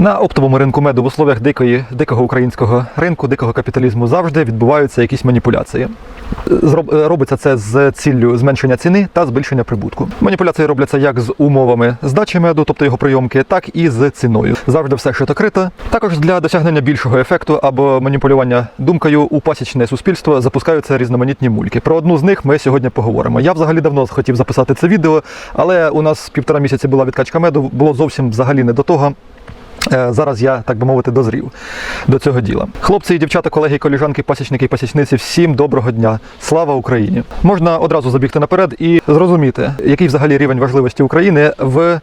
На оптовому ринку меду в условиях дикої, дикого українського ринку, дикого капіталізму завжди відбуваються якісь маніпуляції. Зроб- е, Робиться це з ціллю зменшення ціни та збільшення прибутку. Маніпуляції робляться як з умовами здачі меду, тобто його прийомки, так і з ціною. Завжди все шито-крито. Також для досягнення більшого ефекту або маніпулювання думкою у пасічне суспільство запускаються різноманітні мульки. Про одну з них ми сьогодні поговоримо. Я взагалі давно хотів записати це відео, але у нас півтора місяці була відкачка меду, було зовсім взагалі не до того. Е, Зараз я, так би мовити, дозрів до цього діла. Хлопці і дівчата, колеги, коліжанки, пасічники пасічниці, всім доброго дня! Слава Україні! Можна одразу забігти наперед і зрозуміти, який взагалі рівень важливості України в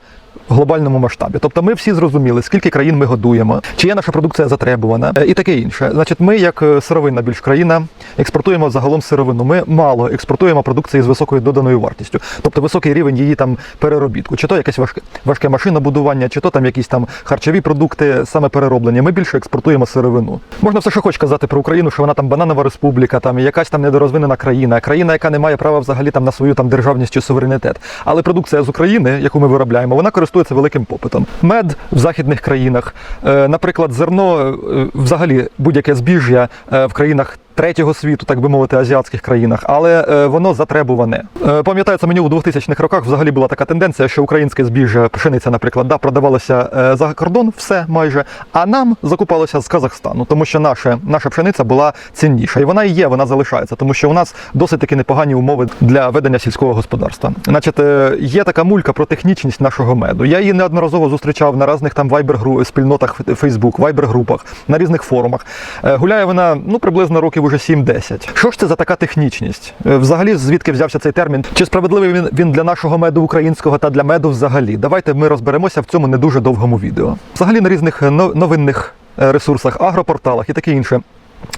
глобальному масштабі. Тобто ми всі зрозуміли, скільки країн ми годуємо, чи є наша продукція затребувана е, і таке інше. Значить, ми, як е, сировинна більш країна, експортуємо загалом сировину. Ми мало експортуємо продукції з високою доданою вартістю, тобто високий рівень її там переробітку, чи то якесь важке важке машинобудування, чи то там якісь там харчові продукти, саме перероблені. Ми більше експортуємо сировину. Можна все, що хоч казати про Україну, що вона там бананова республіка, там якась там недорозвинена країна, країна, яка не має права взагалі там на свою там державність чи суверенітет. Але продукція з України, яку ми виробляємо, вона користується великим попитом. Мед в західних країнах, е, наприклад, зерно, е, взагалі будь-яке збіжжя е, в країнах. Третього світу, так би мовити, азіатських країнах, але е, воно затребуване. Е, пам'ятається, мені у 2000-х роках взагалі була така тенденція, що українське збіжжя, пшениця, наприклад, да, продавалося е, за кордон, все майже, а нам закупалося з Казахстану, тому що наша, наша пшениця була цінніша. І вона і є, вона залишається, тому що у нас досить таки непогані умови для ведення сільського господарства. Значить, є така мулька про технічність нашого меду. Я її неодноразово зустрічав на різних там вайбер спільнотах Facebook, вайбер-групах, на різних форумах. Гуляє вона ну приблизно років уже 7-10. Що ж це за така технічність? Е, Взагалі, звідки взявся цей термін? Чи справедливий він, він для нашого меду українського та для меду взагалі? Давайте ми розберемося в цьому не дуже довгому відео. Взагалі на різних новинних е, ресурсах, агропорталах і таке інше.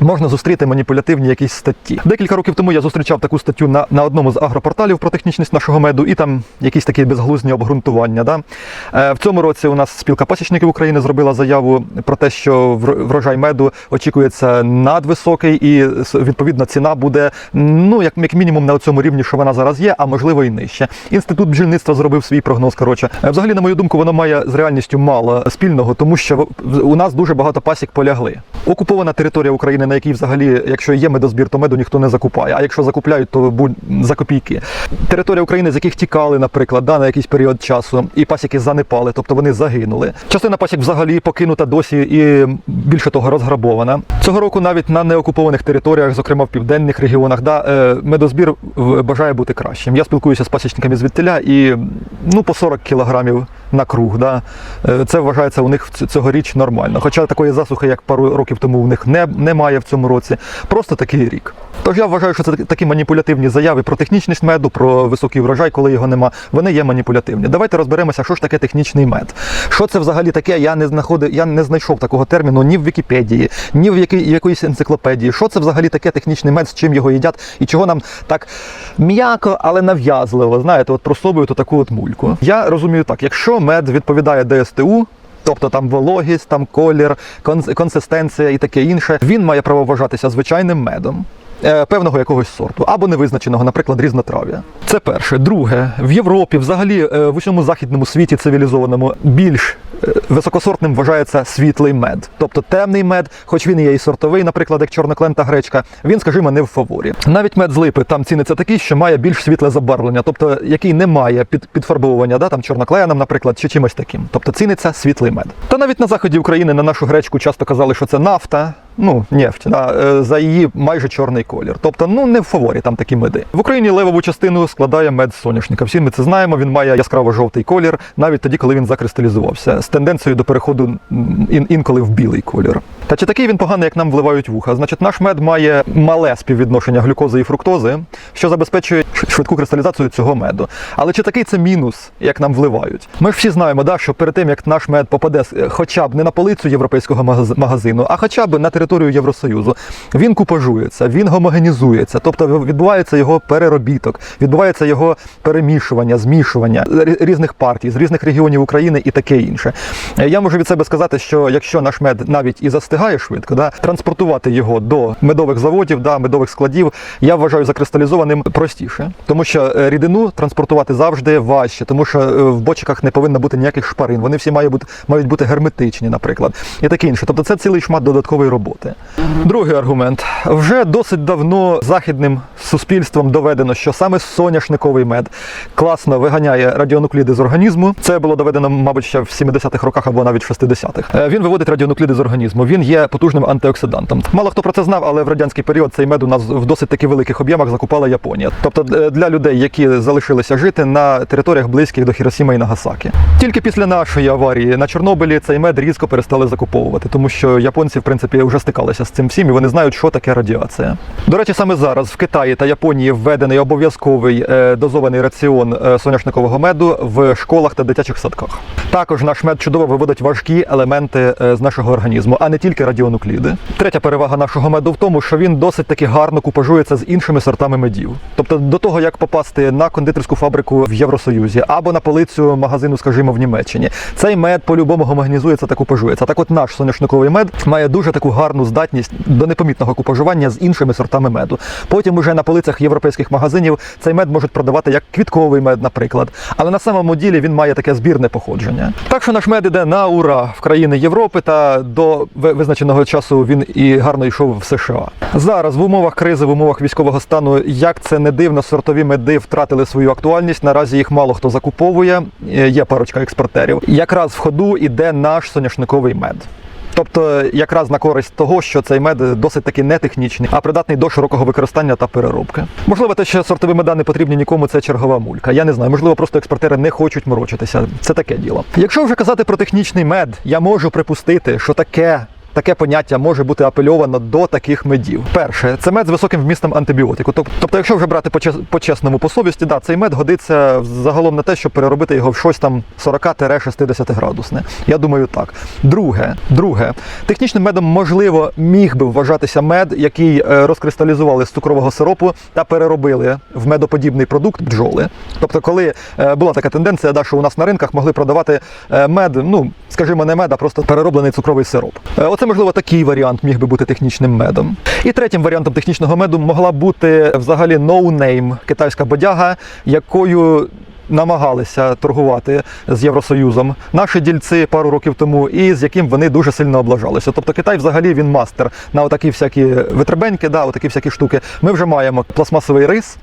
Можна зустріти маніпулятивні якісь статті. Декілька років тому я зустрічав таку статтю на, на одному з агропорталів про технічність нашого меду, і там якісь такі безглузні обґрунтування. Да? Е, в цьому році у нас спілка пасічників України зробила заяву про те, що врожай меду очікується надвисокий, і відповідно ціна буде ну як, як мінімум на цьому рівні, що вона зараз є, а можливо і нижче. Інститут бджільництва зробив свій прогноз. Коротше, Е, взагалі, на мою думку, воно має з реальністю мало спільного, тому що у нас дуже багато пасік полягли. Окупована територія України, на якій взагалі, якщо є медозбір, то меду ніхто не закупає. А якщо закупляють, то будь за копійки. Територія України, з яких тікали, наприклад, да, на якийсь період часу, і пасіки занепали, тобто вони загинули. Частина пасік взагалі покинута досі і більше того розграбована. Цього року навіть на неокупованих територіях, зокрема в південних регіонах, да, е, медозбір бажає бути кращим. Я спілкуюся з пасічниками звідтиля і ну по 40 кілограмів на круг. Да. Е, Це вважається у них цьогоріч нормально. Хоча такої засухи, як пару років тому, у них не, немає в цьому році. Просто такий рік. Тож я вважаю, що це такі маніпулятивні заяви про технічність меду, про високий врожай, коли його нема. Вони є маніпулятивні. Давайте розберемося, що ж таке технічний мед. Що це взагалі таке? Я не знаходив, я не знайшов такого терміну ні в Вікіпедії, ні в якій, якоїсь енциклопедії. Що це взагалі таке технічний мед, з чим його їдять, і чого нам так м'яко, але нав'язливо, знаєте, от просовують таку от мульку. Я розумію так, якщо мед відповідає ДСТУ. Тобто там вологість, там колір, консистенція і таке інше. Він має право вважатися звичайним медом. Е, Певного якогось сорту або невизначеного, наприклад, різнотрав'я. Це перше. Друге, в Європі, взагалі е, в усьому західному світі цивілізованому більш е, високосортним вважається світлий мед. Тобто темний мед, хоч він є і сортовий, наприклад, як чорноклен та гречка, він, скажімо, не в фаворі. Навіть мед з липи там ціниться такий, що має більш світле забарвлення, тобто який не має під, підфарбовування, да, там чорнокленом, наприклад, чи чимось таким. Тобто ціниться світлий мед. Та навіть на заході України на нашу гречку часто казали, що це нафта. Ну, нефть, да, е, за її майже чорний колір. Тобто, ну не в фаворі там такі меди. В Україні левову частину складає мед соняшника. Всі ми це знаємо. Він має яскраво-жовтий колір, навіть тоді, коли він закристалізувався, з тенденцією до переходу ін- інколи в білий колір. Та чи такий він поганий, як нам вливають вуха? Значить, наш мед має мале співвідношення глюкози і фруктози, що забезпечує швидку кристалізацію цього меду. Але чи такий це мінус, як нам вливають? Ми ж всі знаємо, да, що перед тим як наш мед попаде е, хоча б не на полицю європейського магазину, а хоча б на територію Євросоюзу, він купажується, він гомогенізується, тобто відбувається його переробіток, відбувається його перемішування, змішування різних партій з різних регіонів України і таке інше. Е, Я можу від себе сказати, що якщо наш мед навіть і застигає, швидко. Да? Транспортувати його до медових заводів, да, медових складів, я вважаю закристалізованим простіше, тому що е, рідину транспортувати завжди важче, тому що е, в бочках не повинно бути ніяких шпарин. Вони всі мають бути, мають бути герметичні, наприклад, і таке інше. Тобто це цілий шмат додаткової роботи. Другий аргумент. Вже досить давно західним суспільством доведено, що саме соняшниковий мед класно виганяє радіонукліди з організму. Це було доведено, мабуть, ще в 70-х роках або навіть в 60-х. Е, Він виводить радіонукліди з організму. Він є потужним антиоксидантом. Мало хто про це знав, але в радянський період цей мед у нас в досить таки великих об'ємах закупала Японія. Тобто е, для людей, які залишилися жити на територіях близьких до Хіросіма і Нагасакі. Тільки після нашої аварії на Чорнобилі цей мед різко перестали закуповувати, тому що японці, в принципі, вже стикалися з цим всім, і вони знають, що таке радіація. До речі, саме зараз в Китаї та Японії введений обов'язковий е, дозований раціон е, соняшникового меду в школах та дитячих садках. Також наш мед чудово виводить важкі елементи е, з нашого організму, а не тільки радіонукліди. Третя перевага нашого меду в тому, що він досить таки гарно купажується з іншими сортами медів. Тобто до того, як попасти на кондитерську фабрику в Євросоюзі або на полицю магазину, скажімо, в Німеччині, цей мед по-любому гомогенізується та купажується. Так от наш соняшниковий мед має дуже таку гарну здатність до непомітного купажування з іншими сортами меду. Потім уже на полицях європейських магазинів цей мед можуть продавати як квітковий мед, наприклад. Але на самому ділі він має таке збірне походження. Так що наш мед іде на ура в країни Європи та до визначеного часу він і гарно йшов в США. Зараз в умовах кризи, в умовах військового стану, як це не дивно, сортові меди втратили свою актуальність. Наразі їх мало хто закуповує. Е, Є парочка експортерів. Якраз в ходу іде наш соняшниковий мед. Тобто, якраз на користь того, що цей мед досить таки не технічний, а придатний до широкого використання та переробки. Можливо, те, що сортові меда не потрібні нікому, це чергова мулька. Я не знаю. Можливо, просто експортери не хочуть морочитися. Це таке діло. Якщо вже казати про технічний мед, я можу припустити, що таке. Таке поняття може бути апельовано до таких медів. Перше, це мед з високим вмістом антибіотику. Тобто, якщо вже брати по чес- по-чесному по совісті, да, цей мед годиться загалом на те, щоб переробити його в щось там 40-60 градусне. Я думаю, так. Друге, друге, технічним медом можливо міг би вважатися мед, який е, розкристалізували з цукрового сиропу та переробили в медоподібний продукт бджоли. Тобто, коли е, була така тенденція, да, що у нас на ринках могли продавати е, мед, ну скажімо, не мед, а просто перероблений цукровий сироп. Е, Оце можливо такий варіант міг би бути технічним медом. І третім варіантом технічного меду могла бути взагалі no-name китайська бодяга, якою намагалися торгувати з Євросоюзом наші дільці пару років тому, і з яким вони дуже сильно облажалися. Тобто Китай взагалі він мастер на отакі всякі витребеньки, да, отакі всякі штуки. Ми вже маємо пластмасовий рис.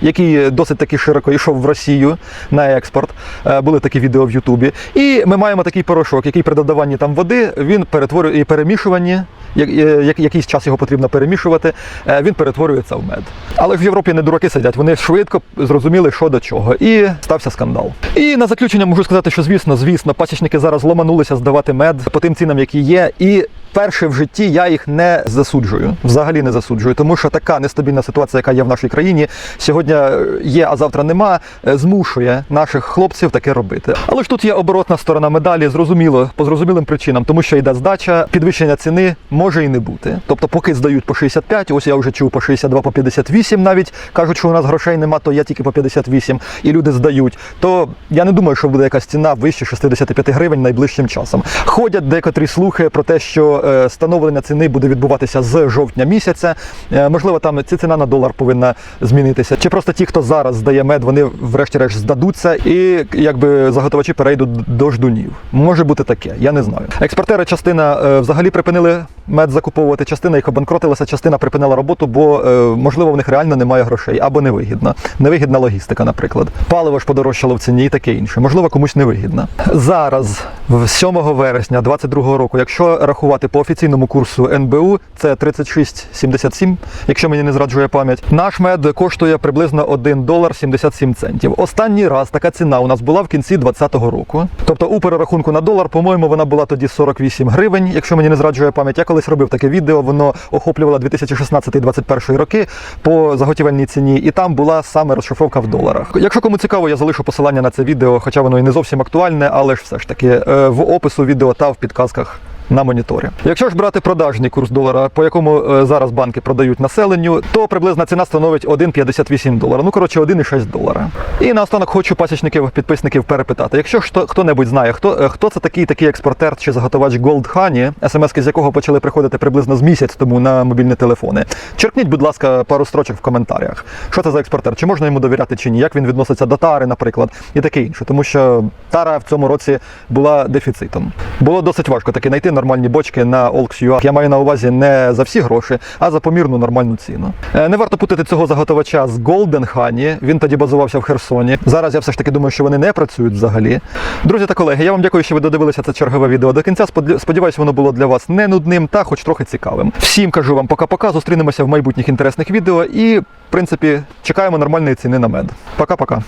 Який досить таки широко йшов в Росію на експорт, Е, були такі відео в Ютубі. І ми маємо такий порошок, який при додаванні там води він перетворює і перемішуванні, е, як- якийсь час його потрібно перемішувати, е, він перетворюється в мед. Але ж в Європі не дураки сидять, вони швидко зрозуміли, що до чого, і стався скандал. І на заключення можу сказати, що звісно, звісно, пасічники зараз ломанулися здавати мед по тим цінам, які є, і. Перше в житті я їх не засуджую, взагалі не засуджую, тому що така нестабільна ситуація, яка є в нашій країні, сьогодні е, є, а завтра нема, е, змушує наших хлопців таке робити. Але ж тут є оборотна сторона медалі, зрозуміло, по зрозумілим причинам, тому що йде здача, підвищення ціни може і не бути. Тобто, поки здають по 65, ось я вже чув по 62, по 58 навіть кажуть, що у нас грошей нема, то я тільки по 58, і люди здають. То я не думаю, що буде якась ціна вище 65 гривень найближчим часом. Ходять декотрі слухи про те, що е, становлення ціни буде відбуватися з жовтня місяця. Е, можливо, там ці ціна на долар повинна змінитися. Чи просто ті, хто зараз здає мед, вони врешті-решт здадуться і якби заготовачі перейдуть до ждунів. Може бути таке, я не знаю. Експортери частина е, взагалі припинили мед закуповувати, частина їх обанкротилася, частина припинила роботу, бо можливо в них реально немає грошей або невигідна. Невигідна логістика, наприклад. Паливо ж подорожчало в ціні і таке інше. Можливо, комусь невигідна. Зараз, 7 вересня 2022 року, якщо рахувати по офіційному курсу НБУ, це 36,77, якщо мені не зраджує пам'ять. Наш мед коштує приблизно 1 долар 77 центів. Останній раз така ціна у нас була в кінці 2020 року. Тобто у перерахунку на долар, по-моєму, вона була тоді 48 гривень, якщо мені не зраджує пам'ять. Я колись робив таке відео, воно охоплювало 2016-2021 роки по заготівельній ціні, і там була саме розшифровка в доларах. Якщо кому цікаво, я залишу посилання на це відео, хоча воно і не зовсім актуальне, але ж все ж таки е, в опису відео та в підказках на моніторі. Якщо ж брати продажний курс долара, по якому е, зараз банки продають населенню, то приблизна ціна становить 1,58 долара. Ну коротше, 1,6 долара. І наостанок хочу пасічників підписників перепитати. Якщо ж хто- хто-небудь знає, хто, е, хто це такий такий експортер чи заготовач Gold Honey, смски з якого почали приходити приблизно з місяць тому на мобільні телефони. Черкніть, будь ласка, пару строчок в коментарях. Що це за експортер? Чи можна йому довіряти чи ні? Як він відноситься до тари, наприклад, і таке інше. Тому що тара в цьому році була дефіцитом. Було досить важко таки знайти нормальні бочки на Olx.ua. Я маю на увазі не за всі гроші, а за помірну нормальну ціну. Е, Не варто путати цього заготовача з Golden Honey. Він тоді базувався в Херсоні. Зараз я все ж таки думаю, що вони не працюють взагалі. Друзі та колеги, я вам дякую, що ви додивилися це чергове відео до кінця. Сподіваюсь, воно було для вас не нудним та хоч трохи цікавим. Всім кажу вам пока-пока. Зустрінемося в майбутніх інтересних відео і, в принципі, чекаємо нормальної ціни на мед. Пока-пока.